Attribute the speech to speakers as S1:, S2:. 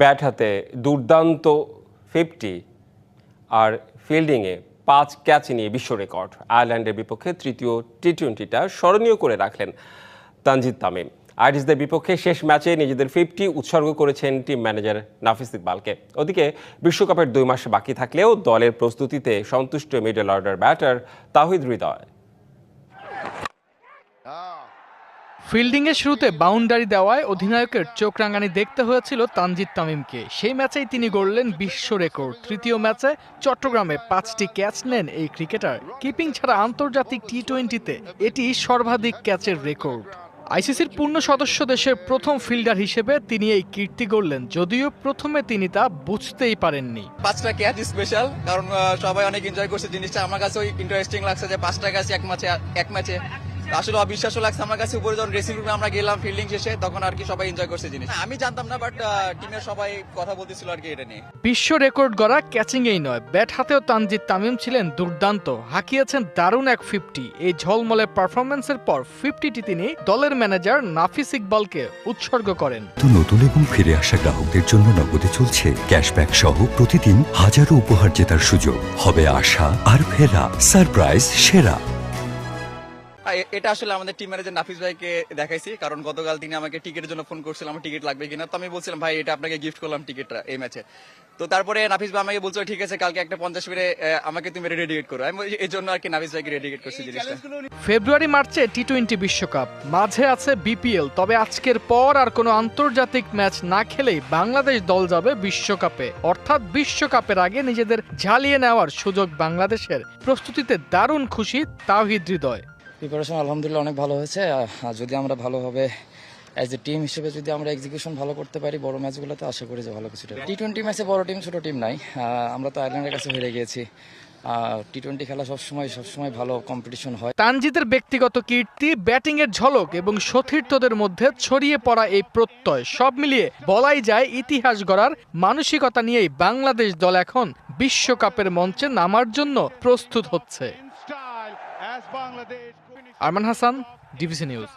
S1: Bat হাতে দুর্দান্ত fifty আর ফিল্ডিংয়ে পাঁচ ক্যাচ নিয়ে বিশ্ব রেকর্ড আয়ারল্যান্ডের বিপক্ষে তৃতীয় টি টোয়েন্টিটা স্মরণীয় করে রাখলেন তানজিদ তামিম। আইরিশদের বিপক্ষে শেষ ম্যাচে নিজেদের ফিফটি উৎসর্গ করেছেন টিম ম্যানেজার নাফিস ইকবালকে। ওদিকে বিশ্বকাপের দুই মাস বাকি থাকলেও দলের প্রস্তুতিতে সন্তুষ্ট middle order batter Towhid Hridoy.
S2: ফিল্ডিংয়ের শুরুতে বাউন্ডারি দেওয়ায় অধিনায়কের চোখ রাঙানি দেখতে হয়েছিল তানজিদ তামিমকে। সেই ম্যাচেই তিনি গড়লেন বিশ্ব রেকর্ড। তৃতীয় ম্যাচে চট্টগ্রামে পাঁচটি ক্যাচ নেন এই ক্রিকেটার। কিপিং ছাড়া আন্তর্জাতিক টি টোয়েন্টিতে এটি সর্বাধিক ক্যাচের রেকর্ড। আইসিসির পূর্ণ সদস্য দেশের প্রথম ফিল্ডার হিসেবে তিনি এই কীর্তি গড়লেন, যদিও প্রথমে তিনি তা বুঝতেই পারেননি।
S3: পাঁচটা ক্যাচ স্পেশাল কারণ সবাই অনেক এনজয় করছে জিনিসটা। আমার কাছেও ইন্টারেস্টিং লাগছে যে পাঁচটা ক্যাচ এক ম্যাচে এক ম্যাচে। আসলে অবিশ্বাসও লাগছে আমার কাছে। উপরে যখন ড্রেসিং রুমে আমরা গেলাম ফিল্ডিং শেষে তখন আর কি সবাই এনজয় করছে জিনিস। আমি জানতাম না বাট টিমের সবাই কথা বলতেছিল আর কি এটা নিয়ে।
S2: বিশ্ব রেকর্ড গড়া ক্যাচিংয়েই নয়। ব্যাট হাতেও তানজিদ তামিম ছিলেন দুর্দান্ত। হাঁকিয়েছেন দারুণ এক ফিফটি এই ঝলমলে পারফরমেন্সের পর ফিফটিটি তিনি দলের ম্যানেজার নাফিস ইকবালকে উৎসর্গ করেন।
S4: তো নতুন এবং ফিরে আসা গ্রাহকদের জন্য নগদে চলছে ক্যাশব্যাক সহ প্রতিদিন হাজারো উপহার জেতার সুযোগ। হবে আশা আর ফেরা। সারপ্রাইজ সেরা।
S3: এটা আসলে আমাদের টিম ম্যানেজার নাফিস ভাইকে দেখাইছি কারণ গতকাল তিনি আমাকে টিকিটের জন্য ফোন করছিলাম আমার টিকিট লাগবে কিনা। তো আমি বলছিলাম ভাই এটা আপনাকে গিফট করলাম টিকিটটা এই ম্যাচে তো তারপরে নাফিস ভাই আমাকে বলছিল ঠিক আছে কালকে একটা পঞ্চাশ মিনিটে আমাকে তুমি রেডিকেট করো। আমি এই জন্য আর কি নাফিস ভাইকে রেডিকেট করছি জিনিসটা।
S2: ফেব্রুয়ারি মার্চে টি টোয়েন্টি বিশ্বকাপ। মাঝে আছে বিপিএল তবে আজকের পর আর কোনো আন্তর্জাতিক ম্যাচ না খেলেই বাংলাদেশ দল যাবে বিশ্বকাপে। অর্থাৎ বিশ্বকাপের আগে নিজেদের ঝালিয়ে নেওয়ার সুযোগ বাংলাদেশের। প্রস্তুতিতে দারুণ খুশি তাওহিদ হৃদয়।
S5: প্রিপারেশন আলহামদুলিল্লাহ অনেক ভালো হয়েছে। যদি আমরা ভালোভাবে অ্যাজ এ টিম হিসেবে যদি আমরা এক্সিকিউশন ভালো করতে পারি, বড় ম্যাচগুলোতে আশা করি যে ভালো কিছুটা টি টোয়েন্টি ম্যাচে বড় টিম ছোট টিম নাই। আমরা তো আয়ারল্যান্ডের কাছে হেরে গিয়েছি। টি টোয়েন্টি খেলা সবসময় সবসময় ভালো কম্পিটিশন হয়।
S2: তানজিদের ব্যক্তিগত কীর্তি ব্যাটিংয়ের ঝলক এবং সতীর্থদের মধ্যে ছড়িয়ে পড়া এই প্রত্যয়, সব মিলিয়ে বলাই যায় ইতিহাস গড়ার মানসিকতা নিয়েই বাংলাদেশ দল এখন বিশ্বকাপের মঞ্চে নামার জন্য প্রস্তুত হচ্ছে। Arman Hasan DBC news